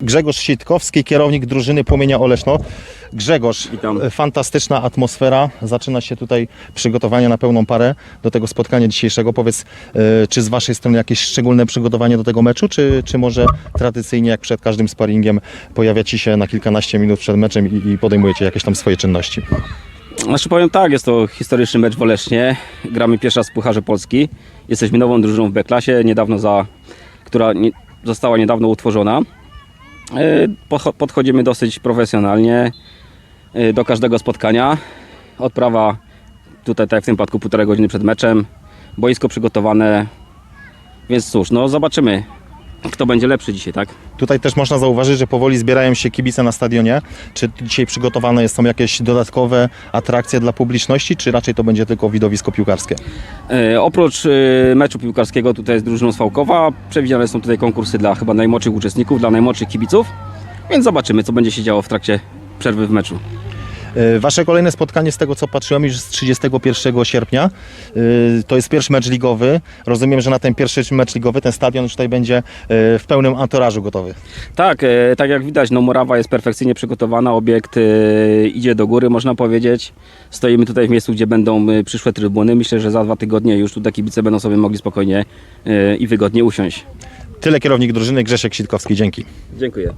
Grzegorz Sitkowski, kierownik drużyny Płomienia Oleszno. Grzegorz, Witam. e, fantastyczna atmosfera. Zaczyna się tutaj przygotowanie na pełną parę do tego spotkania dzisiejszego. Powiedz, e, czy z Waszej strony jakieś szczególne przygotowanie do tego meczu, czy, czy może tradycyjnie jak przed każdym sparingiem pojawiacie się na kilkanaście minut przed meczem i, i podejmujecie jakieś tam swoje czynności? Znaczy powiem tak, jest to historyczny mecz w Olesznie. Gramy pierwszy raz w Pucharze Polski. Jesteśmy nową drużyną w B-klasie, niedawno za, która nie, została niedawno utworzona. E, podcho- Podchodzimy dosyć profesjonalnie e, do każdego spotkania. Odprawa tutaj, tak jak w tym przypadku, półtorej godziny przed meczem. Boisko przygotowane. Więc cóż, no zobaczymy, kto będzie lepszy dzisiaj, tak? Tutaj też można zauważyć, że powoli zbierają się kibice na stadionie. Czy dzisiaj przygotowane są jakieś dodatkowe atrakcje dla publiczności, czy raczej to będzie tylko widowisko piłkarskie? E, oprócz e, meczu piłkarskiego tutaj z drużyną z Fałkowa przewidziane są tutaj konkursy dla chyba najmłodszych uczestników, dla najmłodszych kibiców, więc zobaczymy co będzie się działo w trakcie przerwy w meczu. E, Wasze kolejne spotkanie, z tego co patrzyłem, już z 31 sierpnia. E, To jest pierwszy mecz ligowy. Rozumiem, że na ten pierwszy mecz ligowy ten stadion już tutaj będzie e, w pełnym anturażu gotowy. Tak, tak jak widać, no Murawa jest perfekcyjnie przygotowana, obiekt idzie do góry można powiedzieć. Stoimy tutaj w miejscu, gdzie będą przyszłe trybuny. Myślę, że za dwa tygodnie już tutaj kibice będą sobie mogli spokojnie i wygodnie usiąść. Tyle kierownik drużyny Grzesiek Sitkowski. Dzięki. Dziękuję.